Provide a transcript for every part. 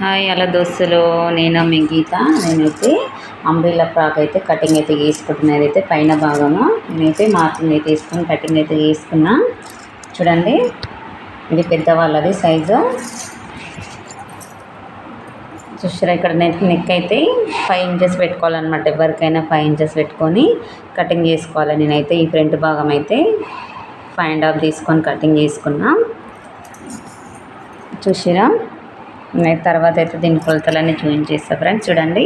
Hi అలా దోస్తులు. నేను మీ గీత. నేనైతే అంబ్రిల్లా ఫ్రాక్ అయితే కటింగ్ అయితే గీసుకుంటున్నది అయితే పైన భాగము. నేనైతే మార్కింగ్ అయితే వేసుకుని కటింగ్ అయితే గీసుకున్నా చూడండి ఇది పెద్దవాళ్ళది సైజు. చూసారా ఇక్కడ నెక్ నెక్ అయితే ఫైవ్ ఇంచెస్ పెట్టుకోవాలన్నమాట. ఎవరికైనా ఫైవ్ ఇంచెస్ పెట్టుకొని కటింగ్ చేసుకోవాలి. నేనైతే ఈ ఫ్రంట్ భాగం అయితే ఫైవ్ అండ్ హాఫ్ తీసుకొని కటింగ్ చేసుకున్నా. చూసిరా? తర్వాత అయితే దీని కొలతలన్నీ చూపించేస్తా చేస్తా ఫ్రెండ్స్ చూడండి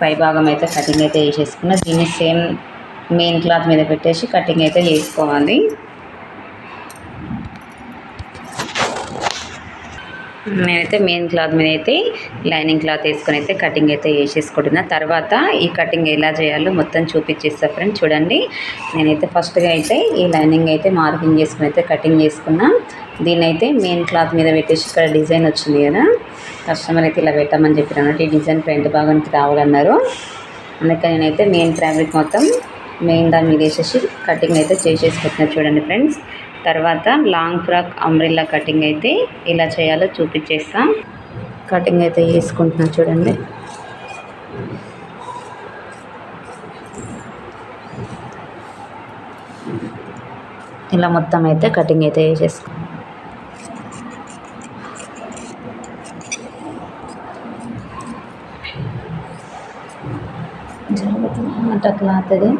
పైభాగం అయితే కటింగ్ అయితే వేసేసుకున్నా. దీన్ని సేమ్ మెయిన్ క్లాత్ మీద పెట్టేసి కటింగ్ అయితే చేసుకోవాలి. నేనైతే మెయిన్ క్లాత్ మీద అయితే లైనింగ్ క్లాత్ వేసుకొని అయితే కటింగ్ అయితే వేసేసుకుంటున్నా. తర్వాత ఈ కటింగ్ ఎలా చేయాలో మొత్తం చూపించేస్తా ఫ్రెండ్స్ చూడండి నేనైతే ఫస్ట్గా అయితే ఈ లైనింగ్ అయితే మార్కింగ్ చేసుకుని అయితే కటింగ్ చేసుకున్నా. దీన్నైతే అయితే మెయిన్ క్లాత్ మీద పెట్టేసి ఇక్కడ డిజైన్ వచ్చింది కదా. కస్టమర్ అయితే ఇలా పెట్టామని చెప్పారు ఈ డిజైన్ ఫ్రంట్ భాగానికి రావాలన్నారు. అందుకని నేనైతే మెయిన్ ఫ్యాబ్రిక్ మొత్తం మెయిన్ దాని మీద వేసేసి కటింగ్ అయితే చేసేసి పెట్టిన చూడండి ఫ్రెండ్స్ తర్వాత లాంగ్ ఫ్రాక్ అంబ్రిల్లా కటింగ్ అయితే ఇలా చేయాలో చూపించేస్తాం. కటింగ్ అయితే వేసుకుంటున్నా చూడండి. ఇలా మొత్తం అయితే కటింగ్ అయితే వేసేసుకో క్లాత్ అది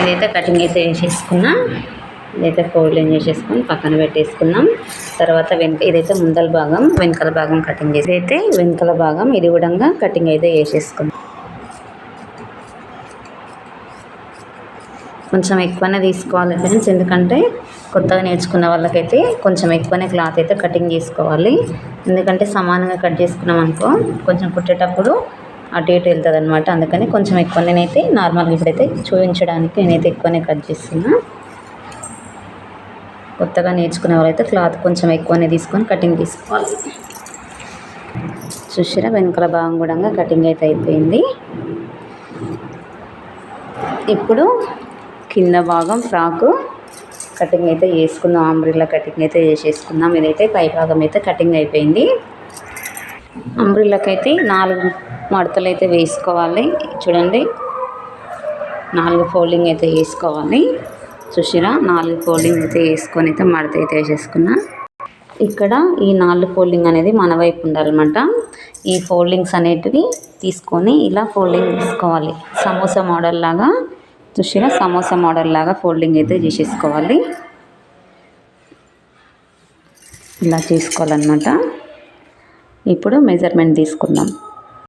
ఇదైతే కటింగ్ అయితే వేసేసుకున్నా ఇదైతే ఫోల్డింగ్ చేసేసుకొని పక్కన పెట్టేసుకున్నాం. తర్వాత వెనక ఇదైతే ముందల భాగం వెనకల భాగం కటింగ్ చేసి అయితే వెనకల భాగం ఇది కూడా కటింగ్ అయితే వేసేసుకున్నాం కొంచెం ఎక్కువనే తీసుకోవాలి ఫ్రెండ్స్ ఎందుకంటే కొత్తగా నేర్చుకున్న వాళ్ళకైతే కొంచెం ఎక్కువనే క్లాత్ అయితే కటింగ్ చేసుకోవాలి. ఎందుకంటే సమానంగా కట్ చేసుకున్నాం అనుకో కొంచెం కుట్టేటప్పుడు అటు ఇటు వెళ్తుంది అనమాట అందుకని కొంచెం ఎక్కువ నేనైతే నార్మల్గా ఇప్పుడైతే చూపించడానికి నేనైతే ఎక్కువనే కట్ చేస్తున్నా. కొత్తగా నేర్చుకునే వాళ్ళైతే క్లాత్ కొంచెం ఎక్కువనే తీసుకొని కటింగ్ తీసుకోవాలి. చూసిరా వెనకాల భాగం కూడా కటింగ్ అయితే అయిపోయింది. ఇప్పుడు కింద భాగం ఫ్రాకు కటింగ్ అయితే చేసుకుందాం. ఆంబ్రిల్లా కటింగ్ అయితే చేసేసుకుందాం. ఇదైతే పై భాగం అయితే కటింగ్ అయిపోయింది. అంబ్రిల్లాకైతే నాలుగు మడతలు అయితే వేసుకోవాలి. చూడండి. నాలుగు ఫోల్డింగ్ అయితే వేసుకోవాలి. చూసిరా? నాలుగు ఫోల్డింగ్ అయితే వేసుకొని అయితే మడత అయితే వేసేసుకున్నా. ఇక్కడ ఈ నాలుగు ఫోల్డింగ్ అనేది మన వైపు ఉండాలన్నమాట. ఈ ఫోల్డింగ్స్ అనేటివి తీసుకొని ఇలా ఫోల్డింగ్ తీసుకోవాలి సమోసా మోడల్ లాగా. చూసిరా? సమోసా మోడల్ లాగా ఫోల్డింగ్ అయితే చేసేసుకోవాలి. ఇలా చేసుకోవాలన్నమాట. ఇప్పుడు మెజర్మెంట్ తీసుకుందాం.